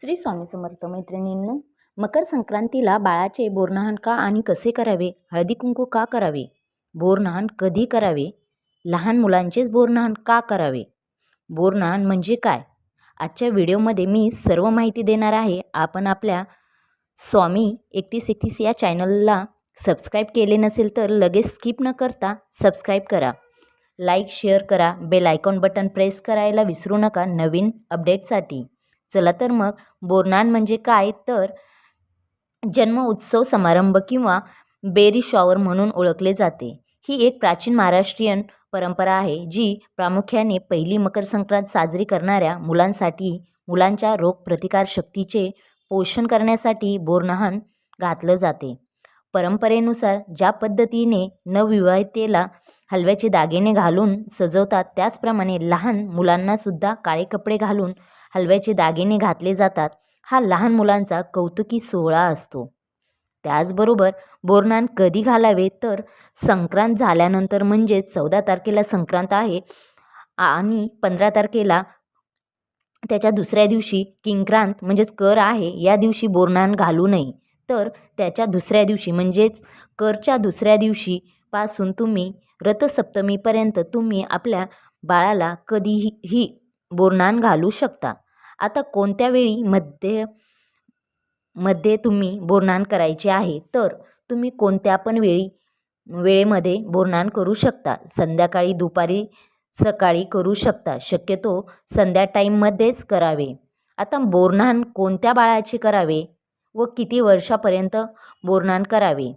श्री स्वामी समर्थ मैत्रिणींनो मकर संक्रांतीला बाळाचे बोरनहाण का आणि कसे करावे? हळदी कुंकू का करावे? बोरनहाण कधी करावे? लहान मुलांचेच बोरनहाण का करावे? बोरनहाण म्हणजे काय? आजच्या व्हिडिओमध्ये मी सर्व माहिती देणार आहे. आपण आपल्या स्वामी एकतीस एकतीस या चॅनलला सबस्क्राईब केले नसेल तर लगेच स्किप न करता सबस्क्राईब करा. लाईक शेअर करा. बेल आयकॉन बटन प्रेस करायला विसरू नका नवीन अपडेटसाठी. चला तर मग. बोरनान म्हणजे काय? तर जन्म उत्सव समारंभ किंवा बेरी शॉवर म्हणून ओळखले जाते. ही एक प्राचीन महाराष्ट्रीयन परंपरा आहे जी प्रामुख्याने पहिली मकर संक्रांत साजरी करणाऱ्या मुलांसाठी मुलांच्या रोगप्रतिकारशक्तीचे पोषण करण्यासाठी बोरनहाण घातलं जाते. परंपरेनुसार ज्या पद्धतीने नवविवाहितेला हलव्याचे दागिने घालून सजवतात त्याचप्रमाणे लहान मुलांनासुद्धा काळे कपडे घालून हलव्याचे दागिने घातले जातात. हा लहान मुलांचा कौतुकी सोहळा असतो. त्याचबरोबर बोरनान कधी घालावे तर संक्रांत झाल्यानंतर म्हणजे चौदा तारखेला संक्रांत आहे आणि पंधरा तारखेला त्याच्या दुसऱ्या दिवशी किंक्रांत म्हणजेच कर आहे. या दिवशी बोरनान घालू नये. तर त्याच्या दुसऱ्या दिवशी म्हणजेच करच्या दुसऱ्या दिवशीपासून तुम्ही रथसप्तमीपर्यंत तुम्ही आपल्या बाळाला कधीही बोरनान घालू शकता. आता कोणत्या वेळी मध्ये मध्ये तुम्ही बोरनान करायचे आहे तर तुम्ही कोणत्या पण वेळी वेळेमध्ये बोरनान करू शकता. संध्याकाळी दुपारी सकाळी करू शकता. शक्यतो संध्या टाईममध्येच करावे. आता बोरनान कोणत्या बाळाचे करावे व किती वर्षापर्यंत बोरनान करावे?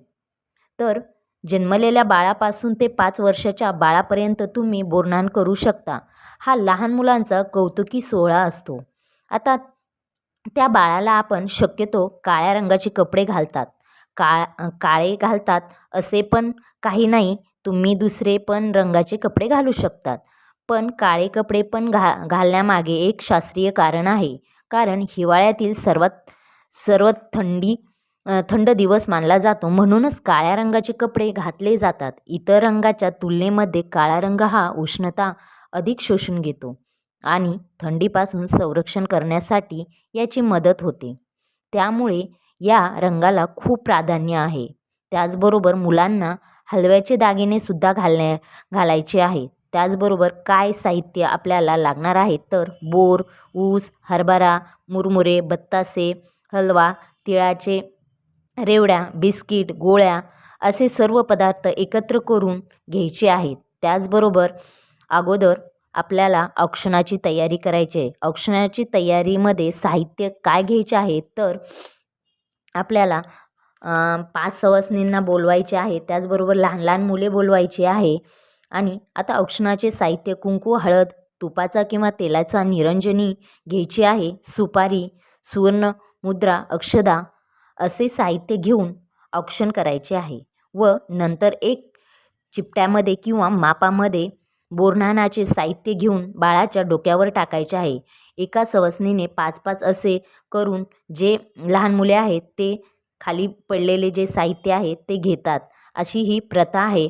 तर जन्मलेल्या बाळापासून ते पाच वर्षाच्या बाळापर्यंत तुम्ही बोरनान करू शकता. हा लहान मुलांचा कौतुकी सोहळा असतो. आता त्या बाळाला आपण शक्यतो काळ्या रंगाचे कपडे घालतात. काळ काळे घालतात असे पण काही नाही तुम्ही दुसरे पण रंगाचे कपडे घालू शकतात. पण काळे कपडे पण घा घालण्यामागे एक शास्त्रीय कारण आहे. कारण हिवाळ्यातील सर्वात सर्वात थंडी थंड दिवस मानला जातो. म्हणूनच काळ्या रंगाचे कपडे घातले जातात. इतर रंगाच्या तुलनेमध्ये काळा रंग हा उष्णता अधिक शोषून घेतो आणि थंडीपासून संरक्षण करण्यासाठी याची मदत होते. त्यामुळे या रंगाला खूप प्राधान्य आहे. त्याचबरोबर मुलांना हलव्याचे दागिनेसुद्धा घालण्या घालायचे आहे त्याचबरोबर काय साहित्य आपल्याला लागणार आहे तर बोर ऊस हरभरा मुरमुरे बत्तासे हलवा तिळाचे रेवड्या बिस्किट गोळ्या असे सर्व पदार्थ एकत्र करून घ्यायचे आहेत. त्याचबरोबर अगोदर आपल्याला औक्षणाची तयारी करायची आहे. औक्षणाची तयारीमध्ये साहित्य काय घ्यायचे आहे? तर आपल्याला पाच सवासणींना बोलवायचे आहे. त्याचबरोबर लहान लहान मुले बोलवायची आहे. आणि आता औक्षणाचे साहित्य कुंकू हळद तुपाचा किंवा तेलाचा निरंजनी घ्यायची आहे. सुपारी सुवर्ण मुद्रा अक्षदा असे साहित्य घेऊन औक्षण करायचे आहे. व नंतर एक चिपट्यामध्ये किंवा मापामध्ये बोरनानाचे साहित्य घेऊन बाळाच्या डोक्यावर टाकायचे आहे. एका सवसनीने पाच पाच असे करून जे लहान मुले आहेत ते खाली पडलेले जे साहित्य आहे ते घेतात. अशी ही प्रथा आहे.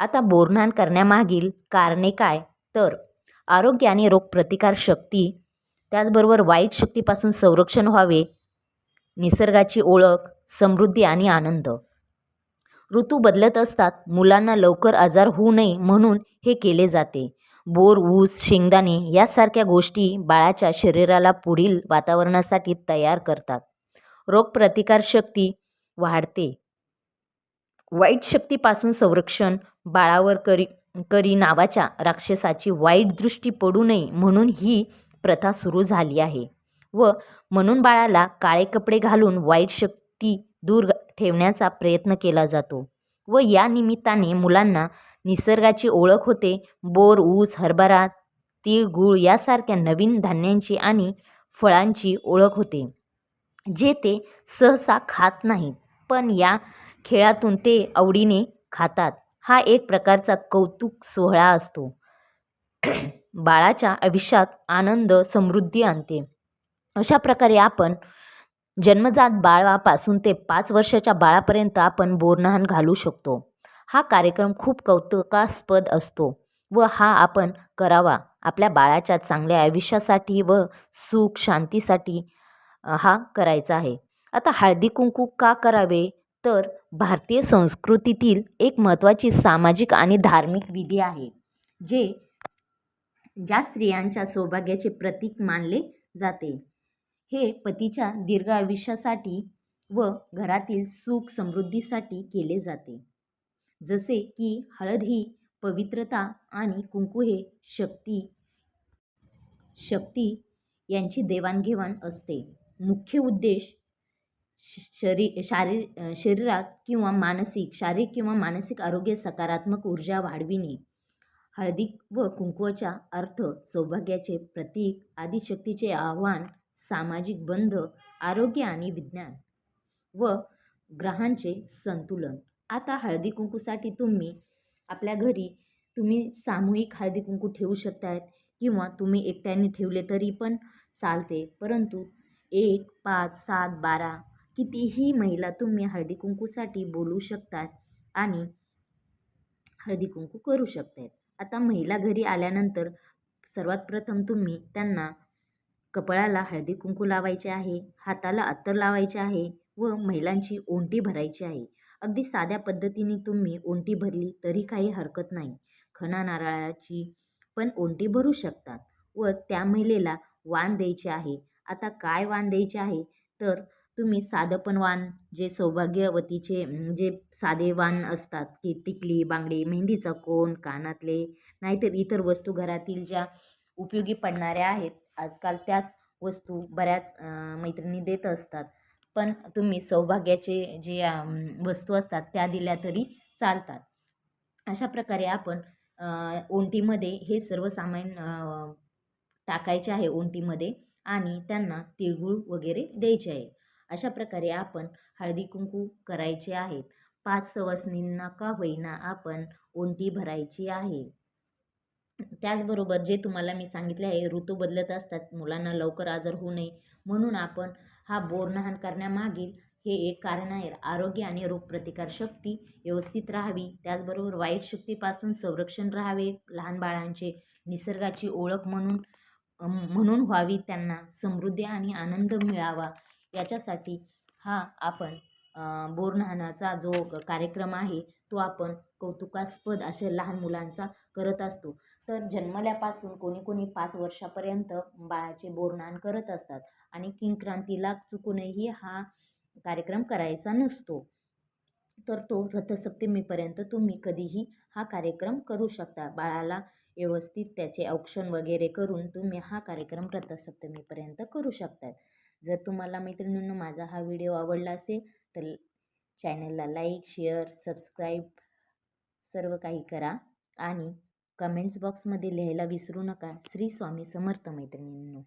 आता बोरनान करण्यामागील कारणे काय? तर आरोग्य आणि रोगप्रतिकारशक्ती त्याचबरोबर वाईट शक्तीपासून संरक्षण व्हावे निसर्गाची ओळख समृद्धी आणि आनंद. ऋतू बदलत असतात मुलांना लवकर आजार होऊ नये म्हणून हे केले जाते. बोर ऊस शेंगदाणे यासारख्या गोष्टी बाळाच्या शरीराला पुढील वातावरणासाठी तयार करतात. रोगप्रतिकारशक्ती वाढते. वाईट शक्तीपासून संरक्षण बाळावर करी करी नावाच्या राक्षसाची वाईट दृष्टी पडू नये म्हणून ही प्रथा सुरू झाली आहे. व म्हणून बाळाला काळे कपडे घालून वाईट शक्ती दूर ठेवण्याचा प्रयत्न केला जातो व या निमित्ताने मुलांना निसर्गाची ओळख होते. बोर ऊस हरभरा तीळ गूळ यासारख्या नवीन धान्यांची आणि फळांची ओळख होते. जे ते सहसा खात नाहीत पण या खेळातून ते आवडीने खातात. हा एक प्रकारचा कौतुक सोहळा असतो. बाळाच्या आयुष्यात आनंद समृद्धी आणते. अशा प्रकारे आपण जन्मजात बाळापासून ते पाच वर्षाच्या बाळापर्यंत आपण बोरनहाण घालू शकतो. हा कार्यक्रम खूप कौतुकास्पद असतो व हा आपण करावा. आपल्या बाळाच्या चांगल्या आयुष्यासाठी व सुख शांतीसाठी हा करायचा आहे. आता हळदी कुंकू का करावे? तर भारतीय संस्कृतीतील एक महत्त्वाची सामाजिक आणि धार्मिक विधी आहे जे ज्या स्त्रियांच्या सौभाग्याचे प्रतीक मानले जाते. हे पतीच्या दीर्घ आयुष्यासाठी व घरातील सुख समृद्धीसाठी केले जाते. जसे की हळद ही पवित्रता आणि कुंकू हे शक्ती शक्ती यांची देवाणघेवाण असते. मुख्य उद्देश शरी शारीर शरीरात किंवा मानसिक शारीरिक किंवा मानसिक आरोग्य सकारात्मक ऊर्जा वाढविणे. हळदी व कुंकवाचा अर्थ सौभाग्याचे प्रतीक आदिशक्तीचे आव्हान सामाजिक बंध आरोग्य आणि विज्ञान व ग्रहांचे संतुलन. आता हळदी कुंकूसाठी तुम्ही आपल्या घरी तुम्ही सामूहिक हळदी कुंकू ठेवू शकतात किंवा तुम्ही एकट्याने ठेवले तरी पण चालते. परंतु एक पाच सात बारा कितीही महिला तुम्ही हळदी कुंकूसाठी बोलू शकतात आणि हळदी कुंकू करू शकतात आता महिला घरी आल्यानंतर सर्वात प्रथम तुम्ही त्यांना कपाळाला हळदी कुंकू लावायचे आहे हाताला अत्तर लावायचे आहे व महिलांची ओंटी भरायची आहे. अगदी साध्या पद्धतीने तुम्ही ओंटी भरली तरी काही हरकत नाही. खणा नारळाची पण ओंटी भरू शकतात व त्या महिलेला वाण द्यायचे आहे. आता काय वाण द्यायचे आहे? तर तुम्ही साधं पण वाण जे सौभाग्यवतीचे जे साधे वाण असतात की टिकली बांगडी मेहंदीचा कोण कानातले नाहीतर इतर वस्तू घरातील ज्या उपयोगी पडणाऱ्या आहेत आजकाल त्याच वस्तू बऱ्याच मैत्रिणी देत असतात. पण तुम्ही सौभाग्याचे जे वस्तू असतात त्या दिल्या तरी चालतात. अशा प्रकारे आपण ओंटीमध्ये हे सर्व सामान टाकायचे आहे ओंटीमध्ये आणि त्यांना तिळगुळ वगैरे द्यायचे आहे. अशा प्रकारे आपण हळदी कुंकू करायचे आहेत. पाच सवसनींना का होईना आपण ओंटी भरायची आहे. त्याचबरोबर जे तुम्हाला मी सांगितले आहे ऋतू बदलत असतात मुलांना लवकर आजार होऊ नये म्हणून आपण हा बोरनहाण करण्यामागील हे एक कारण आहे आरोग्य आणि रोगप्रतिकारशक्ती व्यवस्थित राहावी. त्याचबरोबर वाईट शक्तीपासून संरक्षण राहावे लहान बाळांचे निसर्गाची ओळख म्हणून म्हणून व्हावी त्यांना समृद्धी आणि आनंद मिळावा. याच्यासाठी हा आपण बोरनहाणाचा जो कार्यक्रम आहे तो आपण कौतुकास्पद असे लहान मुलांचा करत असतो. तर जन्मल्यापासून कोणी कोणी पाच वर्षापर्यंत बाळाचे बोरनान करत असतात आणि किंक्रांतीला चुकूनही हा कार्यक्रम करायचा नसतो. तर तो रथसप्तमीपर्यंत तुम्ही कधीही हा कार्यक्रम करू शकता. बाळाला व्यवस्थित त्याचे औक्षण वगैरे करून तुम्ही हा कार्यक्रम रथसप्तमीपर्यंत करू शकतात जर तुम्हाला मैत्रिणींनो माझा हा व्हिडिओ आवडला असेल तर चॅनलला लाईक शेअर सबस्क्राईब सर्व काही करा आणि कमेंट्स बॉक्समध्ये लिहायला विसरू नका. श्री स्वामी समर्थ मैत्रिणींनो.